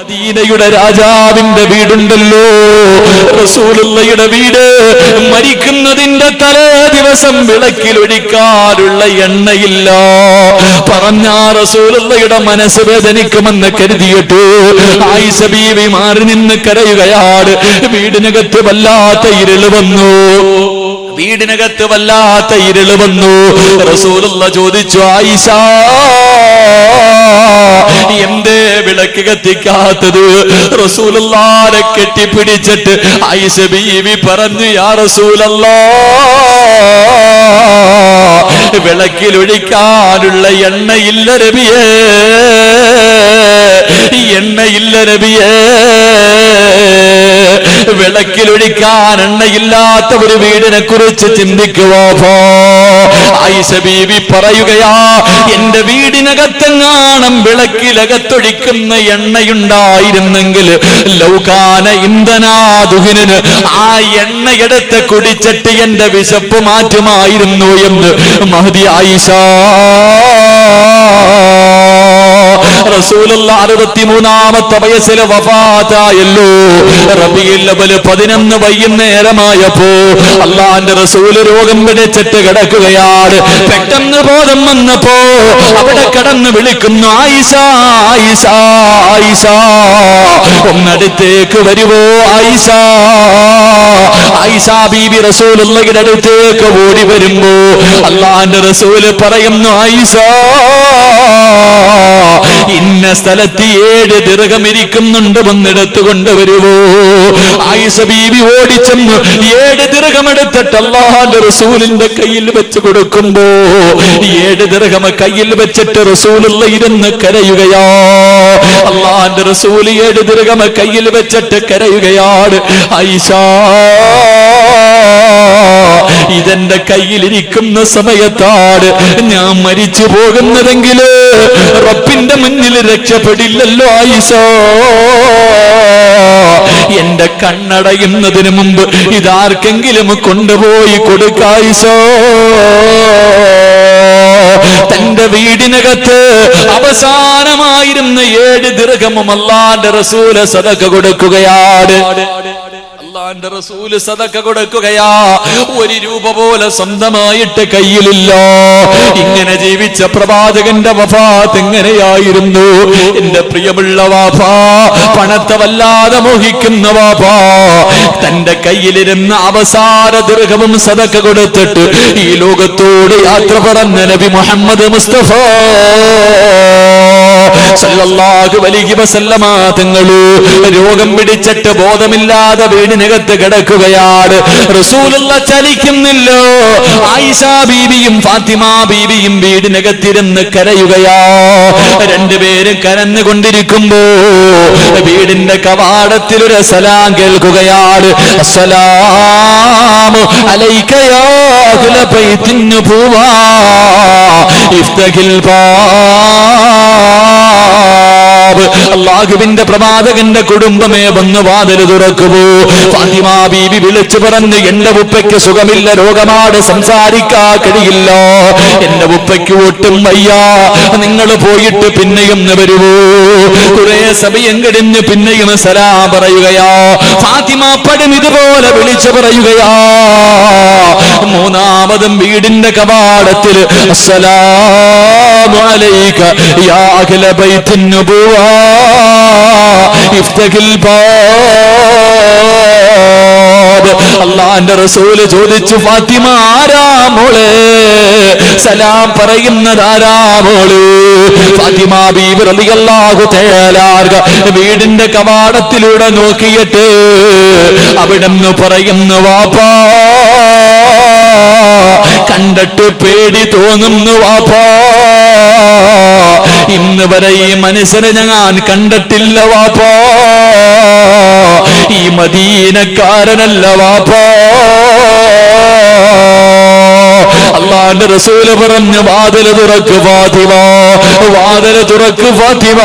മദീനയുടെ രാജാവിന്റെ വീടുണ്ടല്ലോ. റസൂലുള്ളയുടെ വീട് മരിക്കുന്നതിന്റെ തലേ ദിവസം വിളക്കിലൊഴിക്കാനുള്ള എണ്ണയില്ല. പറഞ്ഞ റസൂലുള്ളയുടെ മനസ്സ് വേദനിക്കുമെന്ന് കരുതിയിട്ട് ആയിഷ മാറി നിന്ന് കരയുകയാണ് വീടിനകത്ത് വല്ലാത്ത ഇരുൾ വന്നു. വീടിനകത്ത് വല്ലാത്ത ഇരുൾ വന്നു. റസൂലുള്ള ചോദിച്ചു ആയിഷ എന്തേ വിളക്ക് കത്തിക്കാത്തത്? റസൂലുള്ളാരെ കെട്ടിപ്പിടിച്ചിട്ട് ആയിഷ ബീവി പറഞ്ഞു യാ റസൂലല്ലാ വിളക്കിലൊഴിക്കാനുള്ള എണ്ണയില്ല രബിയേ എണ്ണയില്ല രബിയേ വിളക്കിലൊഴിക്കാൻ എണ്ണയില്ലാത്ത ഒരു വീടിനെ കുറിച്ച് ചിന്തിക്കുവോ ആയിഷ ബീവി പറയുകയാ എന്റെ വീടിനകത്തെങ്ങാണം വിളക്കിലകത്തൊഴിക്കുന്ന എണ്ണയുണ്ടായിരുന്നെങ്കിൽ ലൗകാന ഇന്ധനാദുഹിന് ആ എണ്ണയെടുത്ത് കുടിച്ചിട്ട് എന്റെ വിശപ്പ് മാറ്റുമായിരുന്നു എന്ന് മഹതി ആയിഷ. റസൂലുള്ള അറുപത്തിമൂന്നാമത്തെ വയസ്സിൽ വഫാതായല്ലോ റബിയിൽ അവൽ പതിനൊന്ന് വൈകുന്നേരമായപ്പോ അള്ളാന്റെ റസൂൽ രോഗം പിടിച്ചിട്ട് കിടക്കുകയാണ്. പെട്ടെന്ന് ബോധം വന്നപ്പോ അവിടെ കടന്ന് വിളിക്കുന്നു ആയിഷ ആയിഷ ആയിഷ ഒന്നടുത്തേക്ക് വരുവോ ആയിഷ? ആയിഷ ബീബി റസൂലുള്ളയുടെ അടുത്തേക്ക് ഓടി വരുമ്പോ അള്ളാന്റെ റസൂൽ പറയുന്നു ആയിഷ ഇന്ന സ്ഥലത്ത് ഏഴ് ദീർഘം ഇരിക്കുന്നുണ്ട്. വന്നെടുത്ത് കൊണ്ടുവരുവോ ആയിസ ബീവി ഓടിച്ചെന്ന് ഏഴ് ദീർഘം എടുത്തിട്ട് അള്ളാഹാന്റെ റസൂലിന്റെ കയ്യിൽ വെച്ച് കൊടുക്കുമ്പോ ഏഴ് ദീർഘം കയ്യിൽ വെച്ചിട്ട് റസൂലുള്ള ഇരുന്ന് കരയുകയാ. അള്ളാഹാന്റെ റസൂൽ ഏഴ് ദീർഘം കയ്യിൽ വെച്ചിട്ട് കരയുകയാണ്. ആയിഷ ഇതെന്റെ കയ്യിലിരിക്കുന്ന സമയത്താണ് ഞാൻ മരിച്ചു പോകുന്നതെങ്കിൽ റബ്ബിന്റെ മുന്നിൽ രക്ഷപ്പെടില്ലല്ലോ ആയിസോ എന്റെ കണ്ണടയുന്നതിന് മുമ്പ് ഇതാർക്കെങ്കിലും കൊണ്ടുപോയി കൊടുക്കായിസോ തന്റെ വീടിനകത്ത് അവസാനമായിരുന്ന ഏഴ് ദീർഘമും അല്ലാന്റെ റസൂല സദക കൊടുക്കുകയാണ്. അള്ളാന്റെ റസൂൽ സദക്ക കൊടുക്കുകയാ. ഒരു രൂപ പോലെ സ്വന്തമായിട്ട് കയ്യിലില്ല. ഇങ്ങനെ ജീവിച്ച പ്രവാചകന്റെ വഫാത്ത് എങ്ങനെയായിരുന്നു എന്റെ പ്രിയമുള്ള വാഫാ പണത്തെ വല്ലാതെ മോഹിക്കുന്ന വാഫാ. തന്റെ കയ്യിലിരുന്ന അവസാന ദീർഘവും സദക്ക കൊടുത്തിട്ട് ഈ ലോകത്തോട് യാത്ര പറഞ്ഞ നബി മുഹമ്മദ് മുസ്തഫ. സല്ലല്ലാഹു അലൈഹി വസല്ലമ രോഗം പിടിച്ചിട്ട് ബോധമില്ലാതെ വീടിനകത്ത് കിടക്കുകയാണ്. റസൂലുള്ള ചലിക്കുന്നില്ലോ. ആയിഷ ബീബിയും ഫാത്തിമ ബീബിയും വീടിനകത്തിരുന്ന് കരയുകയാ. രണ്ടുപേരും കരന്നുകൊണ്ടിരിക്കുമ്പോ വീടിന്റെ കവാടത്തിൽ ഒരു സലാം കേൾക്കുകയാണ്. അസ്സലാമു അലൈക പൂവാ ബൈത്തിൻ ബാബ് അള്ളാഹുവിന്റെ പ്രവാചകന്റെ കുടുംബമേ വന്ന് വാതിൽ തുറക്കുവോ. ഫാത്തിമ ബീബി വിളിച്ചു പറഞ്ഞ് എന്റെ ഉപ്പയ്ക്ക് സുഖമില്ല രോഗമാണ് സംസാരിക്കാ കഴിയില്ല. എന്റെ ഉപ്പയ്ക്ക് ഒട്ടും വയ്യ. നിങ്ങൾ പോയിട്ട് പിന്നെയും വരുവോ. കുറെ സമയം കഴിഞ്ഞ് പിന്നെയും സലാ പറയുകയാ. ഫാത്തിമ പടം ഇതുപോലെ വിളിച്ചു പറയുകയാ. മൂന്നാമതും വീടിന്റെ കവാടത്തിൽ അസ്സലാമു അലൈക യാ അഖില ബൈത്തിൻ നുബുവ. അള്ളാന്റെ റസൂൽ ചോദിച്ചു ഫാത്തിമ ആരാ മോളെ? സലാം പറയുന്നത് ആരാ ഫാത്തിമ ബീബി റളിയല്ലാഹു തആലാർക വീടിന്റെ കവാടത്തിലൂടെ നോക്കിയിട്ട് അവിടെന്ന് പറയുന്നു വാപ്പാ കണ്ടിട്ട് പേടി തോന്നുന്നു വാപ്പാ. ഇന്ന് വരെ ഈ മനുഷ്യനെ ഞാൻ കണ്ടിട്ടില്ല വാപ്പോ. ഈ മദീനക്കാരനല്ല വാപ്പോ. അള്ളാന്റെ റസൂൽ പറഞ്ഞു വാതിൽ തുറക്ക് ഫാത്തിമ വാതിൽ തുറക്ക് ഫാത്തിമ.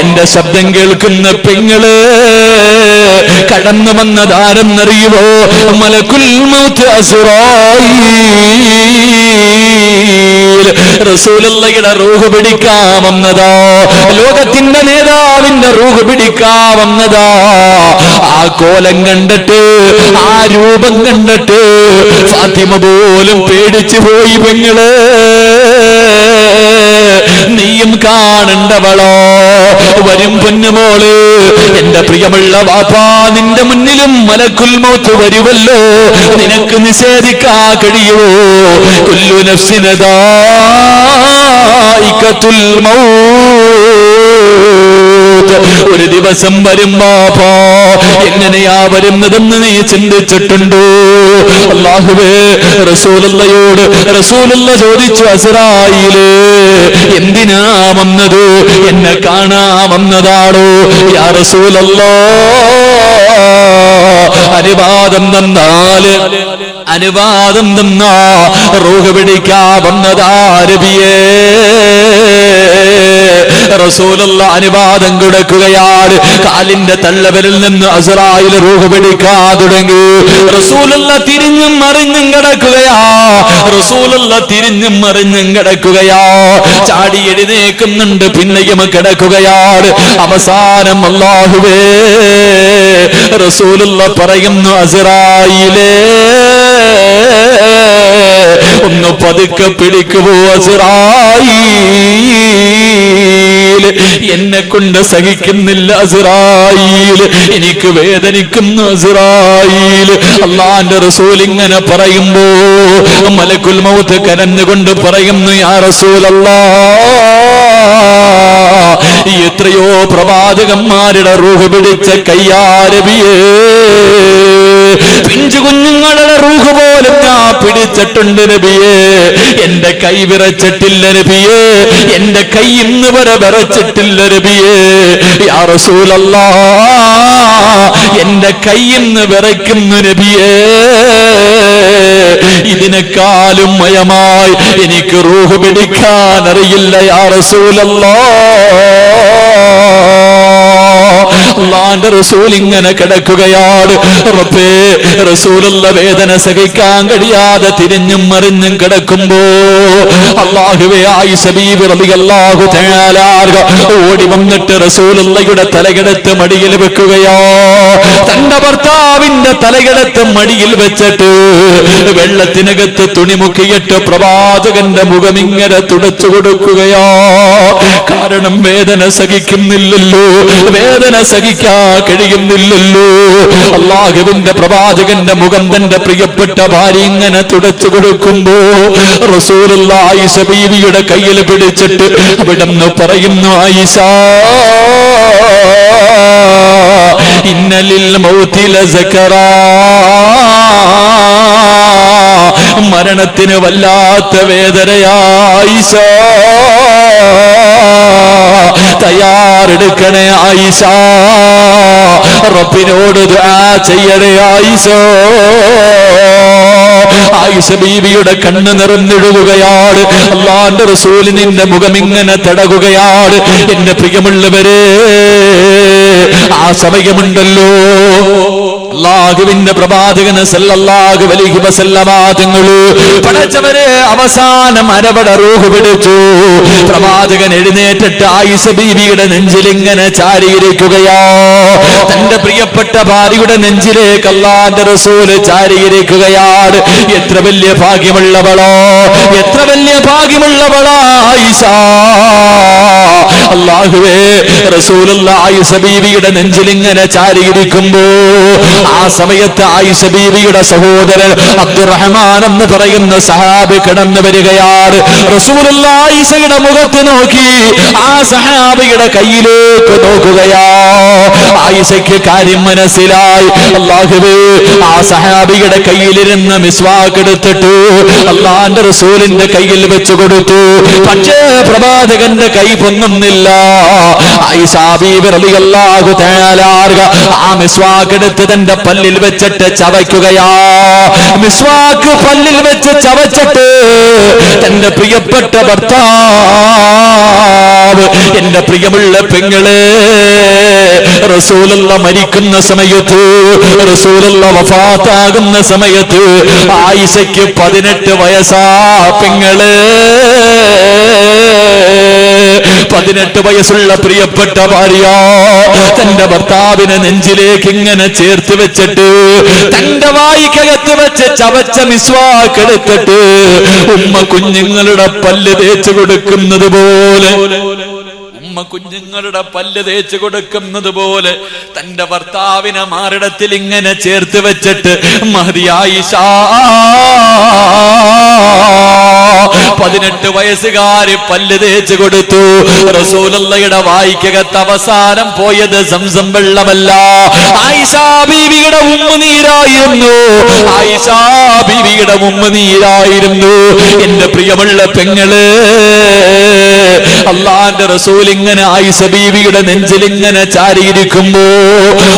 എന്റെ ശബ്ദം കേൾക്കുന്ന പെങ്ങൾ കടന്നു വന്നതാരെന്നറിയുമോ മലക്കുൽ മൗത്ത് അസുറായി. മദീനയിൽ റസൂലുള്ളയുടെ റൂഹ് പിടിക്കാമെന്നതാ. ലോകത്തിന്റെ നേതാവിന്റെ റൂഹ് പിടിക്കാമെന്നതാ. ആ കോലം കണ്ടിട്ട് ആ രൂപം കണ്ടിട്ട് ഫാത്തിമ പോലും പേടിച്ചു പോയി പെങ്ങൾ. നീയും കാണണ്ടവളോ? വരും പൊന്നുമോൾ. എന്റെ പ്രിയമുള്ള വാപ്പാ നിന്റെ മുന്നിലും മലക്കുൽ മൗത്ത് വരുമല്ലോ നിനക്ക് നിഷേധിക്കാ കഴിയുമോ? കുല്ലു ഒരു ദിവസം വരും ബാപ്പാ എങ്ങനെയാ വരുന്നതെന്ന് നീ ചിന്തിച്ചിട്ടുണ്ടോ? അള്ളാഹുവേ റസൂലുള്ളയോട് റസൂലുള്ള ചോദിച്ചു അസറായിൽ. എന്തിനാ വന്നത്? എന്നെ കാണാമെന്നതാണോ യാ റസൂലല്ലോ അനുവാദം തന്നാൽ. അനുവാദം തന്നാ വന്നതാ പിടിക്കാവുന്നതാരബിയേ റസൂലുള്ള അനുവാദം കൊടുക്കുകയാണ്. കാലിന്റെ തള്ളവരിൽ നിന്ന് അസറായിൽ റൂഹ് പിടിക്കാ തുടങ്ങി. റസൂലുള്ള തിരിഞ്ഞും മറിഞ്ഞും കിടക്കുകയാ. റസൂലുള്ള തിരിഞ്ഞും മറിഞ്ഞും കിടക്കുകയാ. ചാടി എഴുന്നേക്കുന്നുണ്ട് പിന്നെയും കിടക്കുകയാണ്. അവസാനം അല്ലാഹുവേ റസൂലുള്ള പറയുന്നു അസറായിലേ ഒന്ന് പതുക്കെ പിടിക്കുവോ എന്നെ കൊണ്ട് സഹിക്കുന്നില്ല അസിറായിൽ. എനിക്ക് വേദനിക്കുന്നു അസിറായിൽ. അള്ളാന്റെ റസൂൽ ഇങ്ങനെ പറയുമ്പോ മലക്കുൽ മൗത്ത് കരഞ്ഞുകൊണ്ട് പറയുന്നു യാ റസൂൽ എത്രയോ പ്രവാചകന്മാരുടെ റൂഹ് പിടിച്ച കയ്യാരബിയേ. പിഞ്ചു കുഞ്ഞുങ്ങളുടെ റൂഹ് പോലും ഞാൻ പിടിച്ചിട്ടുണ്ട് നബിയേ. എന്റെ കൈ വിറച്ചിട്ടില്ല നബിയേ. എന്റെ കൈ ഇന്ന് വരെ വിറച്ചിട്ടില്ല നബിയേ. യാ റസൂലല്ലാ എന്റെ കൈ ഇന്ന് വിറയ്ക്കുന്നു നബിയേ. ഇതിനെക്കാളും മയമായി എനിക്ക് റൂഹ് പിടിക്കാൻ അറിയില്ല യാ റസൂലല്ലാ. അള്ളാന്റെ റസൂൽ ഇങ്ങനെ കിടക്കുകയാണ്. റബ്ബേ റസൂലുള്ള വേദന സഹിക്കാൻ കഴിയാതെ തിരിഞ്ഞും മറിഞ്ഞും കിടക്കുമ്പോ അള്ളാഹുവേ റബിയല്ലാഹു ഓടി വന്നിട്ട് റസൂലുള്ളയുടെ തലകിടത്ത് മടിയിൽ വെക്കുകയോ. തന്റെ ഭർത്താവിന്റെ തലകിടത്ത് മടിയിൽ വെച്ചിട്ട് വെള്ളത്തിനകത്ത് തുണി മുക്കിയിട്ട് പ്രവാചകന്റെ മുഖം ഇങ്ങനെ തുടച്ചു കൊടുക്കുകയോ. കാരണം വേദന സഹിക്കുന്നില്ലല്ലോ. വേദന സഹിക്കാ കഴിയുന്നില്ലല്ലോ. അള്ളാഹുവിന്റെ പ്രവാചകന്റെ മുഖം തന്റെ പ്രിയപ്പെട്ട ഭാര്യ ഇങ്ങനെ തുടച്ചു കൊടുക്കുമ്പോ റസൂലുള്ള കയ്യിൽ പിടിച്ചിട്ട് അവിടെന്ന് പറയുന്നു ആയിഷ ഇന്നലിൽ മൗത്തില സക്കറാ. മരണത്തിന് വല്ലാത്ത വേദനയായിഷ തയ്യാറെടുക്കണേ ആയിഷ. റബ്ബിനോട് ദുആ ചെയ്യണേ ആയിഷ. ആയിഷ ബീവിയുടെ കണ്ണ് നിറഞ്ഞിടുകയാണ്. അള്ളാന്റെ റസൂൽ നിന്റെ മുഖം ഇങ്ങനെ തടകുകയാണ്. എന്റെ പ്രിയമുള്ളവരെ ആ സമയമുണ്ടല്ലോ. അള്ളാഹുവിന്റെ പ്രവാചകന് സല്ലല്ലാഹു അലൈഹി വസല്ലമ തങ്ങൾ പടച്ചവരെ അവസാനം അരവട റൂഹ് പിടിച്ചു. പ്രവാചകൻ എഴുന്നേറ്റിട്ട് ആയിഷ ബീവിയുടെ നെഞ്ചിലിങ്ങനെ ചാരിയിരിക്കുകയോ. തന്റെ പ്രിയപ്പെട്ട ഭാര്യയുടെ നെഞ്ചിലേക്ക് അള്ളാന്റെ റസൂൽ ചാരിയിരിക്കുകയാണ്. എത്ര വലിയ ഭാഗ്യമുള്ളവളോ എത്ര വലിയ ഭാഗ്യമുള്ളവളോ ആയിഷ. അള്ളാഹുവേ റസൂലുള്ള ആയിഷ ബീവിയുടെ നെഞ്ചിലിങ്ങനെ ചാരിയിരിക്കുമ്പോ ആ സമയത്ത് ആയിഷ ബീവിയുടെ സഹോദരൻ അബ്ദുറഹ്മാൻ എന്ന് പറയുന്ന സഹാബി കിടന്നു വരികയാണ്. റസൂലുള്ള മുഖത്ത് നോക്കി ആ സഹാബിയുടെ കയ്യിലേക്ക് നോക്കുകയാ. ആയിഷയ്ക്ക് കാര്യം മനസ്സിലായി. അള്ളാഹുവേ ആ സഹാബിയുടെ കയ്യിലിരുന്ന് മിസ്വാക്ക് എടുത്തിട്ട് അള്ളാന്റെ റസൂലിന്റെ കയ്യിൽ വെച്ചു കൊടുത്തു. പക്ഷേ പ്രവാചകന്റെ കൈ പൊന്നുന്നില്ല. ആ മിസ്വാക്ക് എടുത്ത് തന്റെ പല്ലിൽ വെച്ചിട്ട് ചവയ്ക്കുകയാ. മിസ്വാക്ക് പല്ലിൽ വെച്ച് ചവച്ചിട്ട് തന്റെ പ്രിയപ്പെട്ട ഭർത്താവ് എന്റെ പ്രിയമുള്ള പെങ്ങളെ റസൂലുള്ള മരിക്കുന്ന സമയത്ത് റസൂലുള്ള വഫാത്താകുന്ന സമയത്ത് ആയിഷയ്ക്ക് പതിനെട്ട് വയസ്സാ പെങ്ങളെ. പതിനെട്ട് വയസ്സുള്ള പ്രിയപ്പെട്ട ഭാര്യ തന്റെ ഭർത്താവിനെ നെഞ്ചിലേക്ക് ഇങ്ങനെ ചേർത്ത് വെച്ചിട്ട് തന്റെ വായിക്കകത്ത് വെച്ച് ചവച്ച മിസ്വാക്കെടുത്തിട്ട് ഉമ്മ കുഞ്ഞുങ്ങളുടെ പല്ല് തേച്ചു കൊടുക്കുന്നത് പോലെ. ഉമ്മ കുഞ്ഞുങ്ങളുടെ പല്ല് തേച്ച് കൊടുക്കുന്നത് പോലെ തന്റെ ഭർത്താവിനെ മാറിടത്തിൽ ഇങ്ങനെ ചേർത്ത് വെച്ചിട്ട് മതിയായിഷ പതിനെട്ട് വയസ്സുകാര് പല്ല് തേച്ച് കൊടുത്തു. റസൂലയുടെ വായിക്കകത്ത് അവസാനം പോയത് സംസം വെള്ളമല്ല. ആയിഷാ ബീവിയുടെ ഉമ്മുനീരായിരുന്നു ആയിഷാ ബീവിയുടെ ഉമ്മുനീരായിരുന്നു എന്റെ പ്രിയമുള്ള പെങ്ങൾ അള്ളാന്റെ റസൂൽ ഇങ്ങനെ ആയിഷ ബീവിയുടെ നെഞ്ചിൽ ഇങ്ങനെ ചാരിയിരിക്കുമ്പോ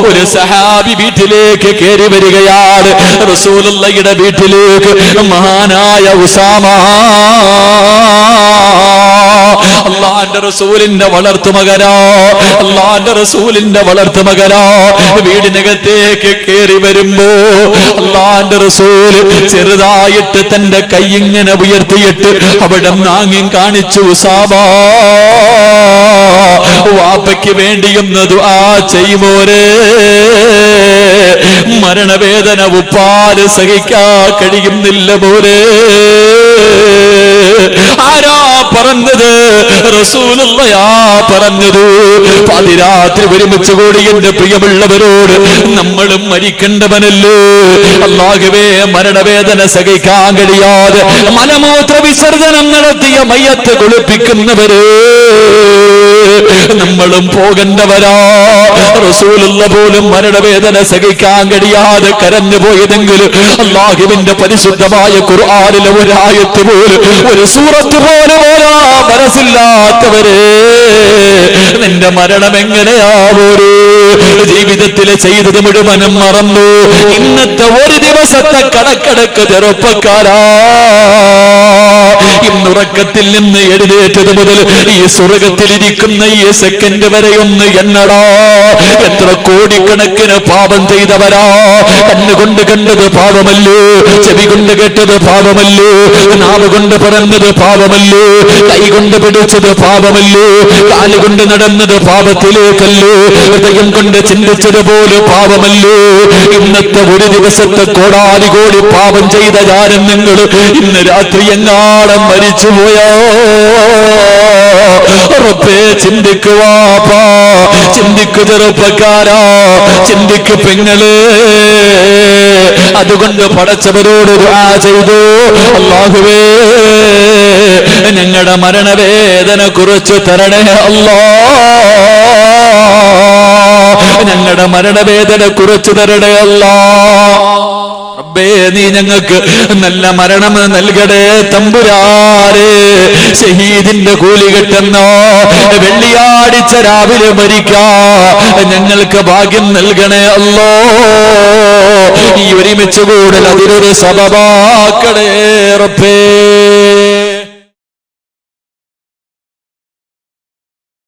ഒരു സഹാബി വീട്ടിലേക്ക് കയറി വരികയാണ്. റസൂലുള്ളയുടെ വീട്ടിലേക്ക് മഹാനായ ഉസാമ. അള്ളാന്റെ റസൂലിന്റെ വളർത്തുമകനോ അള്ളാന്റെ റസൂലിന്റെ വളർത്തുമകനോ വീടിനകത്തേക്ക് കയറി വരുമ്പോ അള്ളാന്റെ റസൂൽ ചെറുതായിട്ട് തന്റെ കൈ ഇങ്ങനെ ഉയർത്തിയിട്ട് അവിടെ നാങ്ങി കാണിച്ചു ഉസാബാ വാപ്പയ്ക്ക് വേണ്ടിയൊന്ന് ദുആ ചെയ്യുമോരെ? മരണവേദന ഉപ്പാൽ സഹിക്കാ കഴിയുന്നില്ല പോരേ ആരാ പറഞ്ഞത്? റസൂലുള്ളയാ പറഞ്ഞത്. പതിരാത്രി ഒരുമിച്ച് കൂടി എന്റെ പ്രിയമുള്ളവരോട് നമ്മളും മരിക്കേണ്ടവനല്ലോ? അല്ലാഹുവേ മരണവേദന സഹിക്കാൻ കഴിയാതെ മലമൂത്ര വിസർജനം നടത്തിയ മയ്യത്ത് കുളിപ്പിക്കുന്നവര്. നമ്മളും പോകേണ്ടവരാ. റസൂലുള്ള പോലും മരണവേദന സഹിക്കാൻ കഴിയാതെ കരഞ്ഞു പോയതെങ്കിലും അള്ളാഹുവിന്റെ പരിശുദ്ധമായ ഖുർആനിലെ ഒരായത്ത് പോലും ഒരു സൂറത്ത് പോലും ഓരാ മനസ്സില്ലാത്തവരെ നിന്റെ മരണം എങ്ങനെയാവൂ ജീവിതത്തിലെ ചെയ്തത് മുഴുവനും മറന്നു. ഇന്നത്തെ ഒരു ദിവസത്തെ കണക്കെടുക്ക് ചെറുപ്പക്കാരാ. ഇന്നുറക്കത്തിൽ നിന്ന് എഴുന്നേറ്റത് മുതൽ ഈ സ്വർഗത്തിലിരിക്കുന്ന ഈ സെക്കൻഡ് വരെ ഒന്ന് എണ്ണടാ. എത്ര കോടിക്കണക്കിന് പാപം ചെയ്തവരാ. കണ്ണുകൊണ്ട് കണ്ടത് പാപമല്ലോ? ചെവി കൊണ്ട് കേട്ടത് പാപമല്ലോ? നാവ് കൊണ്ട് പറഞ്ഞത് പാപമല്ലോ? കൈ കൊണ്ട് പിടിച്ചത് പാപമല്ലോ? കാൽ കൊണ്ട് നടന്നത് പാപത്തിലേക്കല്ലോ? ഹൃദയം കൊണ്ട് ചിന്തിച്ചത് പോലെ പാപമല്ലോ? ഇന്നത്തെ ഒരു ദിവസത്തെ കോടാലി കോടി പാപം ചെയ്ത ഞാനും നിങ്ങൾ ഇന്ന് രാത്രി എങ്ങാടം മരിച്ചുപോയോ ഉറപ്പേ ചിന്തിക്കുവാപ്പാ ചിന്തിക്കു ചെറുപ്പക്കാരാ ചിന്തിക്കു പെങ്ങൾ. അതുകൊണ്ട് പടച്ചവരോട് ആ ചെയ്തു. അല്ലാഹുവേ ഞങ്ങളുടെ മരണവേദന കുറിച്ച് തരണേ അല്ലാ. ഞങ്ങളുടെ മരണവേദന കുറച്ചു തരണേ അല്ലാ. റബ്ബേ നീ ഞങ്ങൾക്ക് നല്ല മരണം നൽകടേ തമ്പുരാരെ ഷഹീദിന്റെ കൂലി കിട്ടുന്നോ വെള്ളിയാടിച്ച രാവിലെ മരിക്കാ. ഞങ്ങൾക്ക് ഭാഗ്യം നൽകണേ അല്ലോ ഈ ഒരുമിച്ച് കൂടൽ അതിനൊരു സഭവാക്കടേ റബ്ബേ.